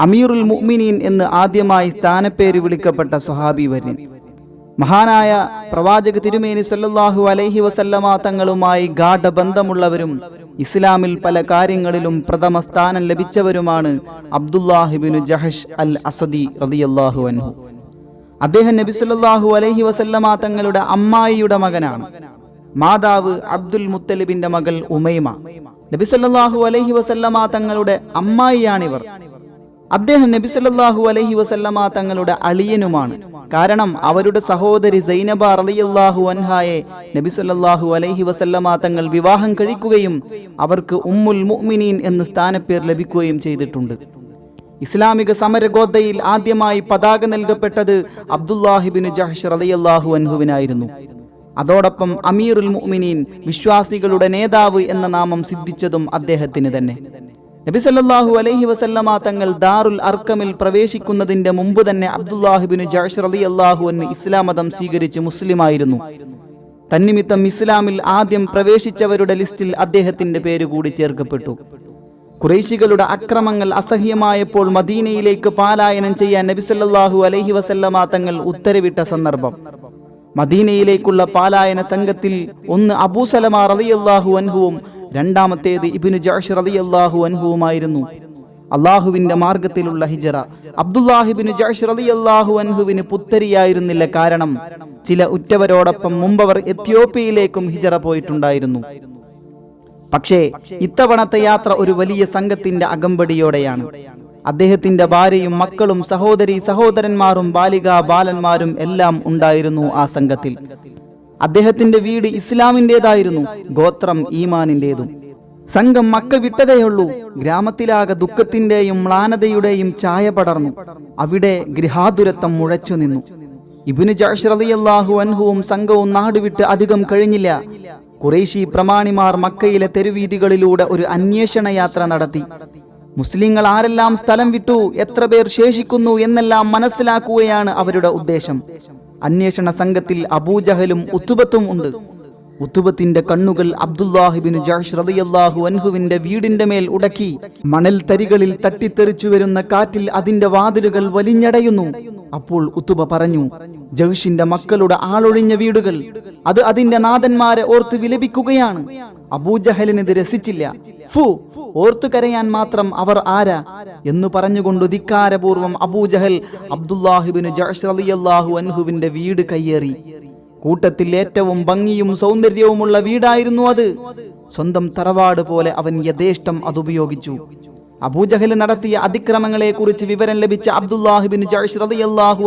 അമീറുൽ മുഅ്മിനീൻ എന്ന് ആദ്യമായി സ്ഥാനപ്പേര് വിളിക്കപ്പെട്ട സ്വഹാബി വര്യൻ മഹാനായ പ്രവാചക തിരുമേനി സല്ലാഹു അലൈഹി വസല്ലമ തങ്ങളുമായി ഗാഠബന്ധമുള്ളവരും ഇസ്ലാമിൽ പല കാര്യങ്ങളിലും പ്രഥമ സ്ഥാനം ലഭിച്ചവരുമാണ് അബ്ദുല്ലാഹിബിനു ജഹഷ് അൽ അസദി റളിയല്ലാഹു അൻഹു. അദ്ദേഹം നബി സല്ലാഹു അലൈഹി വസല്ലമ തങ്ങളുടെ അമ്മായിയുടെ മകനാണ്. മാതാവ് അബ്ദുൽ മുത്തലിബിന്റെ മകൾ ഉമൈമ. നബി സല്ലല്ലാഹു അലൈഹി വസല്ലമ തങ്ങളുടെ അമ്മായിയാണിവർ. അദ്ദേഹം നബി സല്ലല്ലാഹു അലൈഹി വസല്ലമ തങ്ങളുടെ അളിയനുമാണ്. കാരണം അവരുടെ സഹോദരി സൈനബ റളിയല്ലാഹു അൻഹായെ നബി സല്ലല്ലാഹു അലൈഹി വസല്ലമ തങ്ങൾ വിവാഹം കഴിക്കുകയും അവർക്ക് ഉമ്മുൽ മുഅ്മിനീൻ എന്ന് സ്ഥാനപ്പേർ ലഭിക്കുകയും ചെയ്തിട്ടുണ്ട്. ഇസ്ലാമിക സമരഗോദ്ധയിൽ ആദ്യമായി പതാക നൽകപ്പെട്ടത് അബ്ദുല്ലാഹിബിന് ജഹ്ഷ് റളിയല്ലാഹു അൻഹുവിനായിരുന്നു. അതോടൊപ്പം അമീറുൽ മുഅ്മിനീൻ വിശ്വാസികളുടെ നേതാവ് എന്ന നാമം സിദ്ധിച്ചതും അദ്ദേഹത്തിന് തന്നെ. നബി സല്ലല്ലാഹു അലൈഹി വസല്ലമ തങ്ങൾ ദാറുൽ അർക്കമിൽ പ്രവേശിക്കുന്നതിന്റെ മുമ്പ് തന്നെ അബ്ദുല്ലാഹിബിന് ജഹ്ഷ് റളിയല്ലാഹു അൻഹു ഇസ്ലാം മതം സ്വീകരിച്ച് മുസ്ലിമായിരുന്നു. തന്നിമിത്തം ഇസ്ലാമിൽ ആദ്യം പ്രവേശിച്ചവരുടെ ലിസ്റ്റിൽ അദ്ദേഹത്തിന്റെ പേര് കൂടി ചേർക്കപ്പെട്ടു. കുറേശികളുടെ അക്രമങ്ങൾ അസഹ്യമായപ്പോൾ മദീനയിലേക്ക് പാലായനം ചെയ്യാൻ നബിസല്ലാഹു അലൈഹി വസല്ലമ തങ്ങൾ ഉത്തരവിട്ട സന്ദർഭം. മദീനയിലേക്കുള്ള പാലായന സംഘത്തിൽ ഒന്ന് അബൂസലമ റളിയല്ലാഹു അൻഹുവും രണ്ടാമത്തേത് ഇബിനു ജാഷിർ അലി അള്ളാഹു അൻഹുവുമായിരുന്നു. അള്ളാഹുവിന്റെ മാർഗത്തിലുള്ള ഹിജറ. അബ്ദുല്ലാഹിബിന് അലി അള്ളാഹു അൻഹുവിന് പുത്തരിയായിരുന്നില്ല കാരണം ചില ഉറ്റവരോടൊപ്പം മുമ്പവർ എത്യോപ്യയിലേക്കും ഹിജറ പോയിട്ടുണ്ടായിരുന്നു. പക്ഷേ ഇത്തവണത്തെ യാത്ര ഒരു വലിയ സംഘത്തിന്റെ അകമ്പടിയോടെയാണ്. അദ്ദേഹത്തിന്റെ ഭാര്യയും മക്കളും സഹോദരി സഹോദരന്മാരും ബാലിക ബാലന്മാരും എല്ലാം ഉണ്ടായിരുന്നു ആ സംഘത്തിൽ. അദ്ദേഹത്തിന്റെ വീട് ഇസ്ലാമിന്റെതായിരുന്നു ഗോത്രം ഈമാനിന്റെതും സംഘം മക്ക വിട്ടതേയുള്ളൂ. ഗ്രാമത്തിലാകെ ദുഃഖത്തിന്റെയും മ്ലാനതയുടെയും ചായ പടർന്നു. അവിടെ ഗൃഹാതുരത്വം മുഴച്ചു നിന്നു. ഇബിനു ജാഷ്റലിയല്ലാഹു അൻഹുവും സംഘവും നാടുവിട്ട് അധികം കഴിഞ്ഞില്ല. കുറേശി പ്രമാണിമാർ മക്കയിലെ തെരുവീതികളിലൂടെ ഒരു അന്വേഷണ യാത്ര നടത്തി. മുസ്ലിങ്ങൾ ആരെല്ലാം സ്ഥലം വിട്ടു എത്ര പേർ ശേഷിക്കുന്നു എന്നെല്ലാം മനസ്സിലാക്കുകയാണ് അവരുടെ ഉദ്ദേശം. അന്വേഷണ സംഘത്തിൽ അബൂജഹലും ഉത്തുബത്തും ഉണ്ട്. ഉത്തുബത്തിന്റെ കണ്ണുകൾ അബ്ദുല്ലാഹിബിന് ജാഷ് അൻഹുവിന്റെ വീടിന്റെ മേൽ ഉടക്കി. മണൽ തരികളിൽ തട്ടിത്തെറിച്ചു വരുന്ന കാറ്റിൽ അതിന്റെ വാതിലുകൾ വലിഞ്ഞടയുന്നു. അപ്പോൾ ഉത്തുബ പറഞ്ഞു ജഹ്ഷിന്റെ മക്കളുടെ ആളൊഴിഞ്ഞ വീടുകൾ അത് അതിന്റെ നാഥന്മാരെ ഓർത്ത് വിലപിക്കുകയാണ്. അബൂജഹലിന് ഇത് രസിച്ചില്ല. ഫു ഓർത്തു കരയാൻ മാത്രം അവർ ആരാ എന്ന് പറഞ്ഞുകൊണ്ട് ധിക്കാരപൂർവം അബൂജഹൽ അബ്ദുല്ലാഹിബിന് ജഅ്ഷ് റളിയല്ലാഹു അൻഹുവിന്റെ വീട് കയ്യേറി. കൂട്ടത്തിൽ ഏറ്റവും ഭംഗിയും സൗന്ദര്യവുമുള്ള വീടായിരുന്നു അത്. സ്വന്തം തറവാട് പോലെ അവൻ യഥേഷ്ടം അതുപയോഗിച്ചു. അബൂജഹൽ നടത്തിയ അതിക്രമങ്ങളെ കുറിച്ച് വിവരം ലഭിച്ച അബ്ദുല്ലാഹിബിൻ ജഅ്ഷ്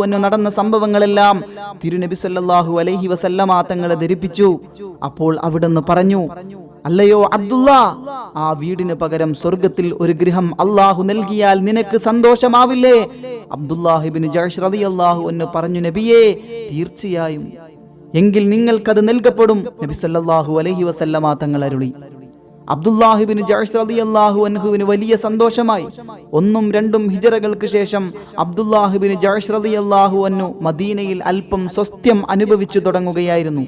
എന്നു നടന്ന സംഭവങ്ങളെല്ലാം തിരുനബി സല്ലാഹു അലൈഹി വസല്ലമ തങ്ങളെ ധരിപ്പിച്ചു. അപ്പോൾ അവിടുന്ന് പറഞ്ഞു അല്ലയോ അബ്ദുള്ള ആ വീടിന് പകരം സ്വർഗത്തിൽ ഒരു ഗൃഹം അള്ളാഹു നൽകിയാൽ നിനക്ക് സന്തോഷമാവില്ലേ? അബ്ദുല്ലാഹിബിൻ ജഅ്ഷ് റളിയല്ലാഹു അൻഹു പറഞ്ഞു നബിയേ തീർച്ചയായും. എങ്കിൽ നിങ്ങൾക്കത് നൽകപ്പെടും. നബി സല്ലാഹു അലഹി വസല്ലമ തങ്ങൾ അരുളി. അബ്ദുല്ലാഹിബിന് ജഅ്ഷ് റളിയല്ലാഹു അൻഹുവിന് വലിയ സന്തോഷമായി. ഒന്നും രണ്ടും ഹിജറകൾക്ക് ശേഷം അബ്ദുല്ലാഹിബിന് ജഅ്ഷ് റളിയല്ലാഹു അൻഹു മദീനയിൽ അല്പം സ്വസ്ഥ്യം അനുഭവിച്ചു തുടങ്ങുകയായിരുന്നു.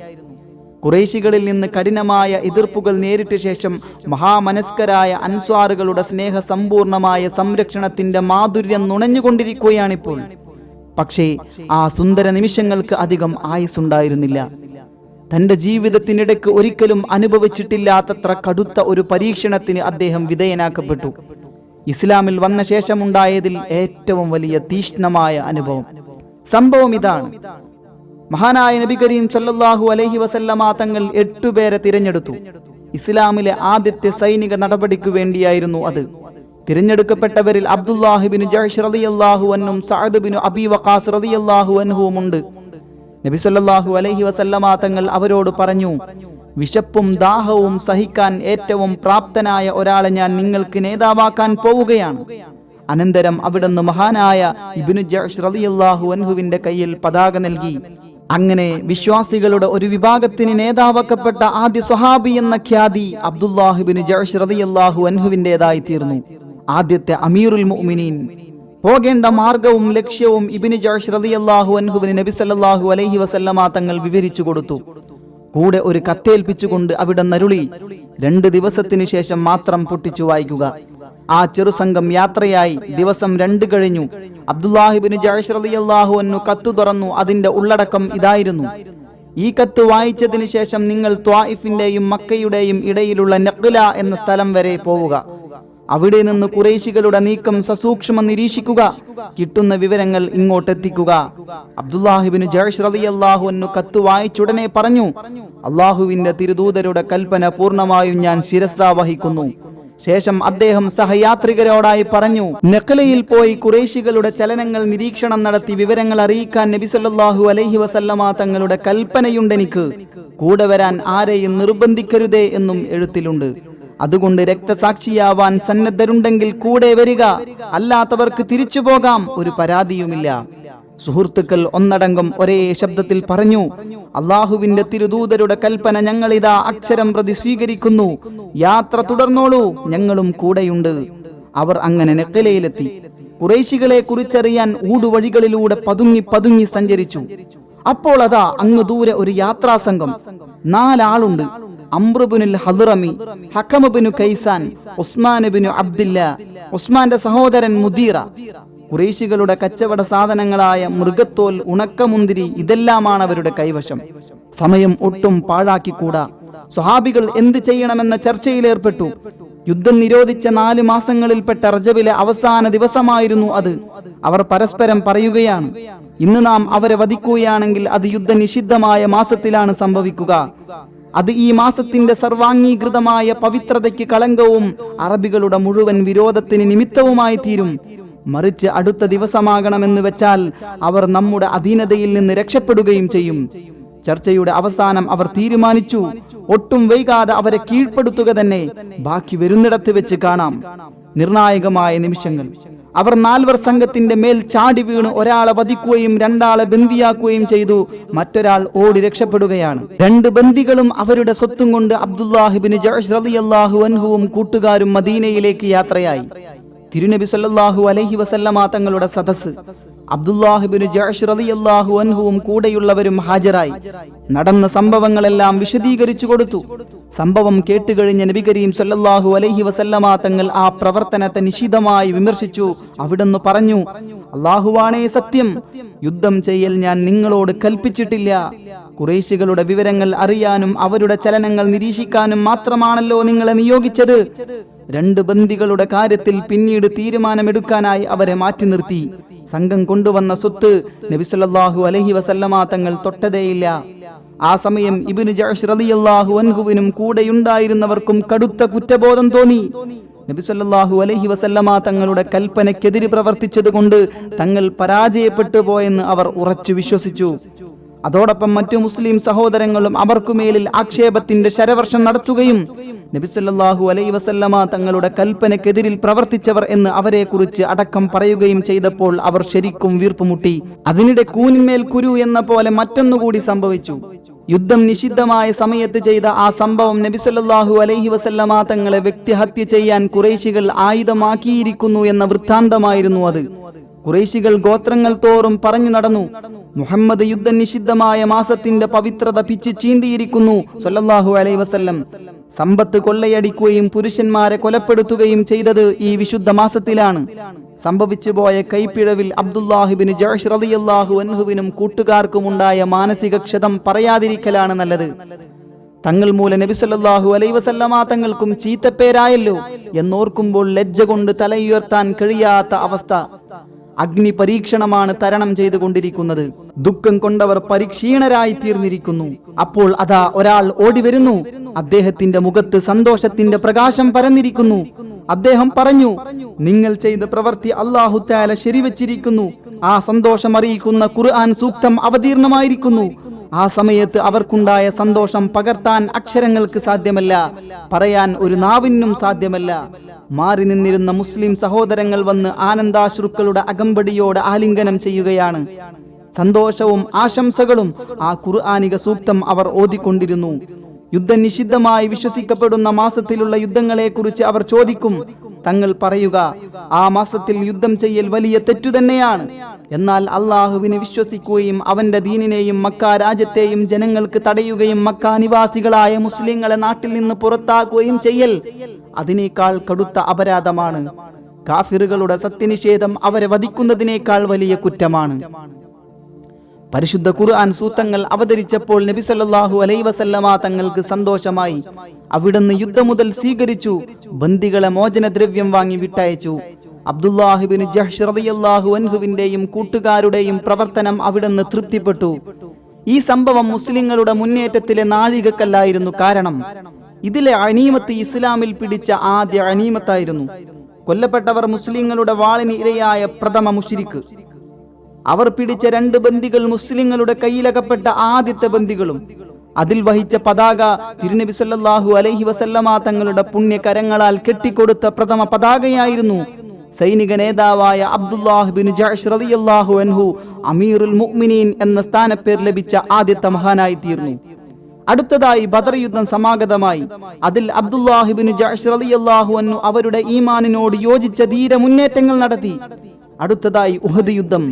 കുറേശികളിൽ നിന്ന് കഠിനമായ എതിർപ്പുകൾ നേരിട്ട ശേഷം മഹാമനസ്കരായ അൻസ്വാറുകളുടെ സ്നേഹ സ്നേഹസമ്പൂർണമായ സംരക്ഷണത്തിന്റെ മാധുര്യം നുണഞ്ഞുകൊണ്ടിരിക്കുകയാണിപ്പോൾ. പക്ഷേ ആ സുന്ദര നിമിഷങ്ങൾക്ക് അധികം ആയുസ്സുണ്ടായിരുന്നില്ല. തന്റെ ജീവിതത്തിനിടയ്ക്ക് ഒരിക്കലും അനുഭവിച്ചിട്ടില്ലാത്തത്ര കടുത്ത ഒരു പരീക്ഷണത്തിന് അദ്ദേഹം വിധേയനാക്കപ്പെട്ടു. ഇസ്ലാമിൽ വന്ന ശേഷമുണ്ടായതിൽ ഏറ്റവും വലിയ തീഷ്ണമായ അനുഭവം. സംഭവം ഇതാണ്. മഹാനായ നബി കരീം സല്ലാഹു അലഹി വസല്ലമ തങ്ങൾ എട്ടുപേരെ തിരഞ്ഞെടുത്തു. ഇസ്ലാമിലെ ആദ്യത്തെ സൈനിക നടപടിക്കു വേണ്ടിയായിരുന്നു അത്. തിരഞ്ഞെടുക്കപ്പെട്ടവരിൽ അബ്ദുല്ലാഹിബിൻ ജഹ്ഷ് റളിയല്ലാഹു അൻഹും സഅദ് ബിൻ അബി വഖാസ് റളിയല്ലാഹു അൻഹുവും ഉണ്ട്. നബി സല്ലല്ലാഹു അലൈഹി വസല്ലമ തങ്ങൾ അവരോട് പറഞ്ഞു വിശപ്പും ദാഹവും സഹിക്കാൻ ഏറ്റവും പ്രാപ്തനായ ഒരാളെ ഞാൻ നിങ്ങൾക്ക് നേതാവാക്കാൻ പോവുകയാണ്. അനന്തരം അവിടുന്ന് മഹാനായ ഇബിനു ജഹ്ഷ് റളിയല്ലാഹു അൻഹുവിന്റെ കയ്യിൽ പതാക നൽകി. അങ്ങനെ വിശ്വാസികളുടെ ഒരു വിഭാഗത്തിന് നേതാവാക്കപ്പെട്ട ആദ്യ സ്വഹാബി എന്ന ഖ്യാതി അബ്ദുല്ലാഹിബിന് റളിയല്ലാഹു അൻഹുവിന്റെതായി തീർന്നു. ആദ്യത്തെ അമീറുൽ മുഅ്മിനീൻ. പോകേണ്ട മാർഗവും ലക്ഷ്യവും ഇബിന് ജഅ്ഷ് റളിയല്ലാഹു അൻഹുവിന് നബി സല്ലല്ലാഹു അലൈഹി വസല്ലമ തങ്ങൾ വിവരിച്ചു കൊടുത്തു. കൂടെ ഒരു കത്തേൽപ്പിച്ചുകൊണ്ട് അവിടെ നരുളി രണ്ട് ദിവസത്തിന് ശേഷം മാത്രം പൊട്ടിച്ചു വായിക്കുക. ആ ചെറുസംഘം യാത്രയായി ദിവസം രണ്ട് കഴിഞ്ഞു. അബ്ദുല്ലാഹിബിന് ജയഷ് റളിയല്ലാഹു കത്തു തുറന്നു. അതിന്റെ ഉള്ളടക്കം ഇതായിരുന്നു. ഈ കത്ത് വായിച്ചതിന് ശേഷം നിങ്ങൾ ത്വായിഫിന്റെയും മക്കയുടെയും ഇടയിലുള്ള നഖ്ല എന്ന സ്ഥലം വരെ പോവുക. അവിടെ നിന്ന് കുറേശികളുടെ നീക്കം സസൂക്ഷ്മം നിരീക്ഷിക്കുക. കിട്ടുന്ന വിവരങ്ങൾ ഇങ്ങോട്ടെത്തിക്കുക അബ്ദുല്ലാഹിബിന് ജയഷ് റളിയല്ലാഹു അൻഹു കത്ത് വായിച്ചുടനെ പറഞ്ഞു അള്ളാഹുവിന്റെ തിരുദൂതരുടെ കൽപ്പന പൂർണമായും ഞാൻ ശിരസാ വഹിക്കുന്നു. ശേഷം അദ്ദേഹം സഹയാത്രികരോടായി പറഞ്ഞു നെക്കലയിൽ പോയി കുറേശികളുടെ ചലനങ്ങൾ നിരീക്ഷണം നടത്തി വിവരങ്ങൾ അറിയിക്കാൻ നബി സല്ലല്ലാഹു അലൈഹി വസല്ലമ തങ്ങളുടെ കൽപ്പനയുണ്ടെനിക്ക് കൂടെ വരാൻ ആരെയും നിർബന്ധിക്കരുതേ എന്നും എഴുത്തിലുണ്ട്. അതുകൊണ്ട് രക്തസാക്ഷിയാവാൻ സന്നദ്ധരുണ്ടെങ്കിൽ കൂടെ വരിക. അല്ലാത്തവർക്ക് തിരിച്ചു പോകാം. ഒരു പരാതിയുമില്ല. സുഹൃത്തുക്കൾ ഒന്നടങ്കം ഒരേ ശബ്ദത്തിൽ പറഞ്ഞു അള്ളാഹുവിന്റെ തിരുദൂതരുടെ കൽപ്പന ഞങ്ങളിതാ അക്ഷരം പ്രതി സ്വീകരിക്കുന്നു. യാത്ര തുടർന്നോളൂ ഞങ്ങളും കൂടെയുണ്ട്. അവർ അങ്ങനെ നെക്കലയിലെത്തി കുറേശികളെ കുറിച്ചറിയാൻ ഊടുവഴികളിലൂടെ പതുങ്ങി പതുങ്ങി സഞ്ചരിച്ചു. അപ്പോൾ അതാ അങ്ങ് ദൂരെ ഒരു യാത്രാസംഘം. നാലാളുണ്ട്. അമ്രുബിനുൽ ഹദ്റമി ഹക്കമബിനു കൈസാൻ ഉസ്മാനുബിനു അബ്ദില്ല ഉസ്മാന്റെ സഹോദരൻ മുദീറ. കുറേശികളുടെ കച്ചവട സാധനങ്ങളായ മൃഗത്തോൽ ഉണക്കമുന്തിരി ഇതെല്ലാമാണ് അവരുടെ കൈവശം. സമയം ഒട്ടും പാഴാക്കിക്കൂടാ. സ്വഹാബികൾ എന്ത് ചെയ്യണമെന്ന ചർച്ചയിലേർപ്പെട്ടു. യുദ്ധം നിരോധിച്ച നാല് മാസങ്ങളിൽപ്പെട്ട റജബിലെ അവസാന ദിവസമായിരുന്നു അത്. അവർ പരസ്പരം പറയുകയാണ് ഇന്ന് നാം അവരെ വധിക്കുകയാണെങ്കിൽ അത് യുദ്ധ നിഷിദ്ധമായ മാസത്തിലാണ് സംഭവിക്കുക. അത് ഈ മാസത്തിന്റെ സർവാംഗീകൃതമായ പവിത്രതയ്ക്ക് കളങ്കവും അറബികളുടെ മുഴുവൻ വിരോധത്തിന് നിമിത്തവുമായി തീരും മറിച്ച് അടുത്ത ദിവസമാകണമെന്ന് വെച്ചാൽ അവർ നമ്മുടെ അധീനതയിൽ നിന്ന് രക്ഷപ്പെടുകയും ചെയ്യും. ചർച്ചയുടെ അവസാനം അവർ തീരുമാനിച്ചു. ഒട്ടും വൈകാതെ അവരെ കീഴ്പ്പെടുത്തുക തന്നെ ബാക്കി വരുന്നിടത്ത് വെച്ച് കാണാം. നിർണായകമായ നിമിഷങ്ങൾ. അവർ നാൽവർ സംഘത്തിന്റെ മേൽ ചാടി വീണ് ഒരാളെ വധിക്കുകയും രണ്ടാളെ ബന്ദിയാക്കുകയും ചെയ്തു. മറ്റൊരാൾ ഓടി രക്ഷപ്പെടുകയാണ്. രണ്ട് ബന്ദികളും അവരുടെ സ്വത്തും കൊണ്ട് അബ്ദുല്ലാഹിബിന് ജഅ്ഷ് റളിയല്ലാഹു അൻഹുവും കൂട്ടുകാരും മദീനയിലേക്ക് യാത്രയായി. തിരുനബി സല്ലാഹു അലൈഹി വസല്ലമ തങ്ങളുടെ സദസ്സ് അബ്ദുല്ലാഹിബിന് ജഅ്ഷ് റളിയല്ലാഹു അൻഹുവും കൂടെയുള്ളവരും ഹാജരായി. നടന്ന സംഭവങ്ങളെല്ലാം വിശദീകരിച്ചു കൊടുത്തു. സംഭവം കേട്ടുകഴിഞ്ഞ നബി കരീം സല്ലല്ലാഹു അലൈഹി വസല്ലമ തങ്ങൾ ആ പ്രവർത്തനത്തെ നിശിതമായി വിമർശിച്ചു. അവിടുന്ന് പറഞ്ഞു അള്ളാഹുവാണേ സത്യം. യുദ്ധം ചെയ്യൽ ഞാൻ നിങ്ങളോട് കൽപ്പിച്ചിട്ടില്ല. കുറേശികളുടെ വിവരങ്ങൾ അറിയാനും അവരുടെ ചലനങ്ങൾ നിരീക്ഷിക്കാനും മാത്രമാണല്ലോ നിങ്ങളെ നിയോഗിച്ചത്. രണ്ട് ബന്ദികളുടെ കാര്യത്തിൽ പിന്നീട് തീരുമാനമെടുക്കാനായി അവരെ മാറ്റി നിർത്തി. സംഘം കൊണ്ടുവന്ന സ്വത്ത് നബിസല്ലാഹു അലഹി വസല്ലമ തങ്ങൾ തൊട്ടതേയില്ല. ആ സമയം ഇബിന് റളിയല്ലാഹു അൻഹുവിനും കൂടെയുണ്ടായിരുന്നവർക്കും കടുത്ത കുറ്റബോധം തോന്നി. നബി അലഹി അലൈഹി വസല്ലമ തങ്ങളുടെ കൽപ്പനയ്ക്കെതിരെ പ്രവർത്തിച്ചതുകൊണ്ട് തങ്ങൾ പരാജയപ്പെട്ടു പോയെന്ന് അവർ ഉറച്ചു വിശ്വസിച്ചു. അതോടൊപ്പം മറ്റു മുസ്ലിം സഹോദരങ്ങളും അവർക്കുമേലിൽ ആക്ഷേപത്തിന്റെ ശരവർഷം നടത്തുകയും നബി അലൈ വസല്ലമ തങ്ങളുടെ കൽപ്പനക്കെതിരിൽ പ്രവർത്തിച്ചവർ എന്ന് അവരെക്കുറിച്ച് അടക്കം പറയുകയും ചെയ്തപ്പോൾ അവർ ശരിക്കും വീർപ്പുമുട്ടി. അതിനിടെ കൂനിന്മേൽ കുരു എന്ന പോലെ മറ്റൊന്നുകൂടി സംഭവിച്ചു. യുദ്ധം നിഷിദ്ധമായ സമയത്ത് ചെയ്ത ആ സംഭവം നബി സല്ലല്ലാഹു അലൈഹി വസല്ലമ തങ്ങളെ വ്യക്തിഹത്യ ചെയ്യാൻ കുറേശികൾ ആയുധമാക്കിയിരിക്കുന്നു എന്ന വൃത്താന്തമായിരുന്നു അത്. കുറേശികൾ ഗോത്രങ്ങൾ തോറും പറഞ്ഞു നടന്നു. മുഹമ്മദ് യുദ്ധ നിഷിദ്ധമായ മാസത്തിന്റെ പവിത്രത പിച്ച് ചീന്തിയിരിക്കുന്നു. സൊല്ലാഹു അലൈ വസല്ലം. സമ്പത്ത് കൊള്ളയടിക്കുകയും പുരുഷന്മാരെ കൊലപ്പെടുത്തുകയും ചെയ്തത് ഈ വിശുദ്ധ മാസത്തിലാണ്. സംഭവിച്ചു പോയ കൈപ്പിഴവിൽ അബ്ദുല്ലാഹിബിന് ജഅ്ഷ് റളിയല്ലാഹു അൻഹുവിനും കൂട്ടുകാർക്കുമുണ്ടായ മാനസിക ക്ഷതം പറയാതിരിക്കലാണ് നല്ലത്. തങ്ങൾ മൂല നബി സല്ലല്ലാഹു അലൈഹി വസല്ലമ തങ്ങൾക്കും ചീത്തപ്പേരായല്ലോ എന്നോർക്കുമ്പോൾ ലജ്ജ കൊണ്ട് തലയുയർത്താൻ കഴിയാത്ത അവസ്ഥ. അഗ്നി പരീക്ഷണമാണ് തരണം ചെയ്തുകൊണ്ടിരിക്കുന്നത് ദുഃഖം കൊണ്ടവർ പരിക്ഷീണരായി തീർന്നിരിക്കുന്നു. അപ്പോൾ അതാ ഒരാൾ ഓടി വരുന്നു. അദ്ദേഹത്തിന്റെ മുഖത്ത് സന്തോഷത്തിന്റെ പ്രകാശം പരന്നിരിക്കുന്നു. അദ്ദേഹം പറഞ്ഞു നിങ്ങൾ ചെയ്ത പ്രവൃത്തി അള്ളാഹു താല ശരിവച്ചിരിക്കുന്നു. ആ സന്തോഷം അറിയിക്കുന്ന ഖുർആൻ സൂക്തം അവതീർണമായിരിക്കുന്നു. ആ സമയത്ത് അവർക്കുണ്ടായ സന്തോഷം പകർത്താൻ അക്ഷരങ്ങൾക്ക് സാധ്യമല്ല. പറയാൻ ഒരു നാവിനും സാധ്യമല്ല. മാറി നിന്നിരുന്ന മുസ്ലിം സഹോദരങ്ങൾ വന്ന് ആനന്ദാശ്രുക്കളുടെ അകമ്പടിയോട് ആലിംഗനം ചെയ്യുകയാണ്. സന്തോഷവും ആശംസകളും ആ ഖുർആാനിക സൂക്തം അവർ ഓതിക്കൊണ്ടിരുന്നു. യുദ്ധം നിഷിദ്ധമായി വിശ്വസിക്കപ്പെടുന്ന മാസത്തിലുള്ള യുദ്ധങ്ങളെക്കുറിച്ച് അവർ ചോദിക്കും. തങ്ങൾ പറയുക ആ മാസത്തിൽ യുദ്ധം ചെയ്യൽ വലിയ തെറ്റു തന്നെയാണ്. എന്നാൽ അള്ളാഹുവിനെ വിശ്വസിക്കുകയും അവന്റെ ദീനിനെയും മക്ക രാജ്യത്തെയും ജനങ്ങൾക്ക് തടയുകയും മക്ക നിവാസികളായ മുസ്ലിങ്ങളെ നാട്ടിൽ നിന്ന് പുറത്താക്കുകയും ചെയ്യൽ അതിനേക്കാൾ കടുത്ത അപരാധമാണ്. കാഫിറുകളുടെ സത്യനിഷേധം അവരെ വധിക്കുന്നതിനേക്കാൾ വലിയ കുറ്റമാണ്. പരിശുദ്ധ ഖുർആൻ സൂത്തങ്ങൾ അവതരിച്ചപ്പോൾ നബി സല്ലല്ലാഹു അലൈഹി വസല്ലമ തങ്ങൾക്ക് സന്തോഷമായി. അവിടുന്ന് യുദ്ധം മുതൽ സ്വീകരിച്ചു. ബന്ദികളെ മോചനദ്രവ്യം വാങ്ങി വിട്ടയച്ചു. അബ്ദുല്ലാഹിബിൻ ജഹ്ഷറിയാഹു അൻഹുവിന്റെയും കൂട്ടുകാരുടെയും പ്രവർത്തനം അവിടുന്ന് തൃപ്തിപ്പെട്ടു. ഈ സംഭവം മുസ്ലിങ്ങളുടെ മുന്നേറ്റത്തിലെ നാഴികക്കല്ലായിരുന്നു കാരണം. ഇതിലെ അനീമത്ത് ഇസ്ലാമിൽ പിടിച്ച ആദ്യ അനീമത്തായിരുന്നു. കൊല്ലപ്പെട്ടവർ മുസ്ലിങ്ങളുടെ വാളിന് ഇരയായ പ്രഥമ മുഷിരിക്ക്. അവർ പിടിച്ച രണ്ട് ബന്ദികൾ മുസ്ലിങ്ങളുടെ കയ്യിലകപ്പെട്ട ആദ്യത്തെ ബന്ദികളും. അതിൽ വഹിച്ച പതാക തിരുനബി സല്ലാഹു അലൈഹി വസല്ലമ തങ്ങളുടെ പുണ്യകരങ്ങളാൽ കെട്ടിക്കൊടുത്ത പ്രഥമ പതാകയായിരുന്നു. സൈനിക നേതാവായ അബ്ദുല്ലാഹ് റളിയല്ലാഹു അൻഹു അമീറുൽ മുഅ്മിനീൻ എന്ന സ്ഥാനപ്പേർ ലഭിച്ച ആദ്യത്തെ മഹാനായി തീർന്നു അടുത്തതായി ബദർ യുദ്ധം സമാഗതമായി. അതിൽ അബ്ദുല്ലാഹിബിൻ റളിയല്ലാഹു അൻഹു അവരുടെ ഈമാനിനോട് യോജിച്ച ധീര മുന്നേറ്റങ്ങൾ നടത്തി. അടുത്തതായി ഉഹദ് യുദ്ധം.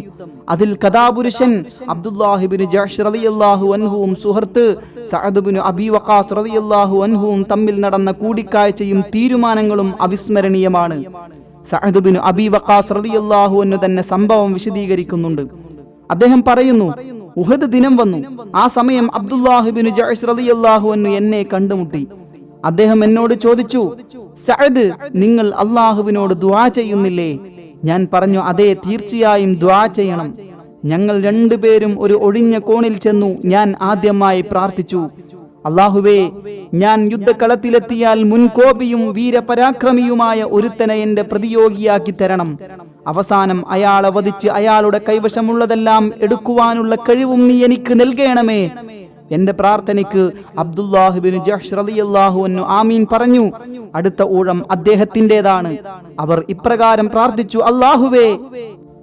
അതിൽ കഥാപുരുഷൻ അബ്ദുല്ലാഹിബിന് ജഅ്ഷ് റളിയല്ലാഹു അൻഹുവും സുഹൃത്ത് സഅദ് അബി വഖാസ് റളിയല്ലാഹു അൻഹുവും തമ്മിൽ നടന്ന കൂടിക്കാഴ്ചയും തീരുമാനങ്ങളും അവിസ്മരണീയമാണ്. സഅദ് ബിൻ അബി വഖാസ് റളിയല്ലാഹു അൻഹു തന്നെ സംഭവം വിശദീകരിക്കുന്നുണ്ട്. അദ്ദേഹം പറയുന്നു ഉഹദ് ദിനം വന്നു. ആ സമയം അബ്ദുല്ലാഹിബിന് ജഅ്ഷ് റളിയല്ലാഹു അൻഹു എന്നെ കണ്ടുമുട്ടി. അദ്ദേഹം എന്നോട് ചോദിച്ചു സഅദ് നിങ്ങൾ അള്ളാഹുവിനോട് ദുആ ചെയ്യുന്നില്ലേ? ഞാൻ പറഞ്ഞു അതെ തീർച്ചയായും ദ്വാ ചെയ്യണം. ഞങ്ങൾ രണ്ടുപേരും ഒരു ഒഴിഞ്ഞ കോണിൽ ചെന്നു ഞാൻ ആദ്യമായി പ്രാർത്ഥിച്ചു. അള്ളാഹുവേ ഞാൻ യുദ്ധക്കളത്തിലെത്തിയാൽ മുൻകോപിയും വീരപരാക്രമിയുമായ ഒരുത്തനെ എന്റെ പ്രതിയോഗിയാക്കി തരണം. അവസാനം അയാളെ വധിച്ച് അയാളുടെ കൈവശമുള്ളതെല്ലാം എടുക്കുവാനുള്ള കഴിവും നീ എനിക്ക് നൽകണമേ. എന്റെ പ്രാർത്ഥനയ്ക്ക് അബ്ദുല്ലാഹുബിന് ജഹ്ഷ് റളിയല്ലാഹു അൻഹു ആമീൻ പറഞ്ഞു. അടുത്ത ഊഴം അദ്ദേഹത്തിന്റെതാണ്. അവർ ഇപ്രകാരം പ്രാർത്ഥിച്ചു അള്ളാഹുവേ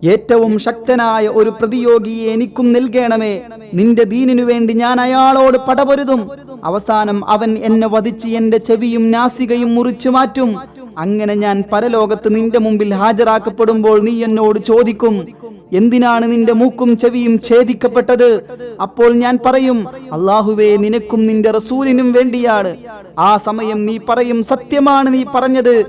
ഏറ്റവും ശക്തനായ ഒരു പ്രതിയോഗിയെ എനിക്കും നൽകണമേ. നിന്റെ ദീനിനു വേണ്ടി ഞാൻ അയാളോട് പടപൊരുതും. അവസാനം അവൻ എന്നെ വധിച്ച് എന്റെ ചെവിയും നാസികയും മുറിച്ചു മാറ്റും. അങ്ങനെ ഞാൻ പരലോകത്ത് നിന്റെ മുമ്പിൽ ഹാജരാക്കപ്പെടുമ്പോൾ നീ എന്നോട് ചോദിക്കും എന്തിനാണ് നിന്റെ മൂക്കും ചെവിയും ഛേദിക്കപ്പെട്ടത്? അപ്പോൾ ഞാൻ പറയും അള്ളാഹുവേ നിനക്കും നിന്റെ റസൂലിനും വേണ്ടിയാണ്. ആ സമയം നീ പറയും സത്യമാണ് നീ പറഞ്ഞത്.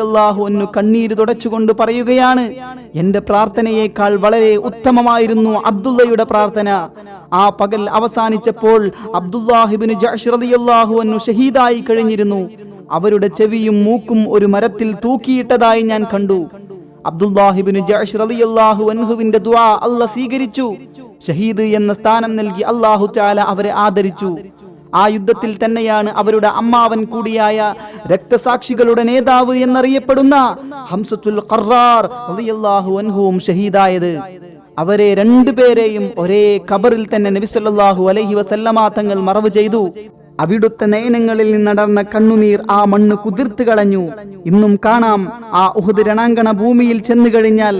അള്ളാഹു കണ്ണീര് തുടച്ചുകൊണ്ട് പറയുകയാണ് എന്റെ പ്രാർത്ഥനയേക്കാൾ വളരെ ഉത്തമമായിരുന്നു അബ്ദുള്ളയുടെ പ്രാർത്ഥന. ആ പകൽ അവസാനിച്ചപ്പോൾ അബ്ദുല്ലാഹിബിന് അൻഹു ഷഹീദായി കഴിഞ്ഞിരുന്നു. അവരുടെ ചെവിയും മൂക്കും ഒരു മരത്തിൽ തൂക്കിയിട്ടതായി ഞാൻ കണ്ടു. അബ്ദുല്ലാഹിബിന് ജഅ്ഷ് റളിയല്ലാഹു അൻഹുവിന്റെ ദുആ അല്ല സ്വീകരിച്ചു. ഷഹീദ് എന്ന സ്ഥാനം നൽകി അല്ലാഹു തആല അവരെ ആദരിച്ചു. ആ യുദ്ധത്തിൽ തന്നെയാണ് അവരുടെ അമ്മാവൻ കൂടിയായ രക്തസാക്ഷികളുടെ നേതാവ് എന്നറിയപ്പെടുന്ന ഹംസത്തുൽ ഖറാർ റളിയല്ലാഹു അൻഹുവും ഷഹീദായത്. അവരെ രണ്ടുപേരെയും ഒരേ ഖബറിൽ തന്നെ നബി സല്ലല്ലാഹു അലൈഹി വസല്ലമ തങ്ങൾ മറവ് ചെയ്തു. അവിടുത്തെ നയനങ്ങളിൽ നിന്നടർന്ന കണ്ണുനീർ ആ മണ്ണ് കുതിർത്ത് കളഞ്ഞു. ഇന്നും കാണാം ആ ഉഹദ് രണാങ്കണ ഭൂമിയിൽ ചെന്നു കഴിഞ്ഞാൽ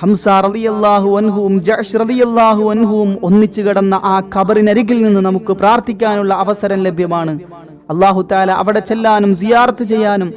ഹംസ റളിയല്ലാഹു അൻഹുവും ജഷ് റളിയല്ലാഹു അൻഹുവും ഒന്നിച്ചു കിടന്ന ആ ഖബറിനരികിൽ നിന്ന് നമുക്ക് പ്രാർത്ഥിക്കാനുള്ള അവസരം ലഭ്യമാണ്. അള്ളാഹു താല അവിടെ ചെല്ലാനും സിയാർത്ത് ചെയ്യാനും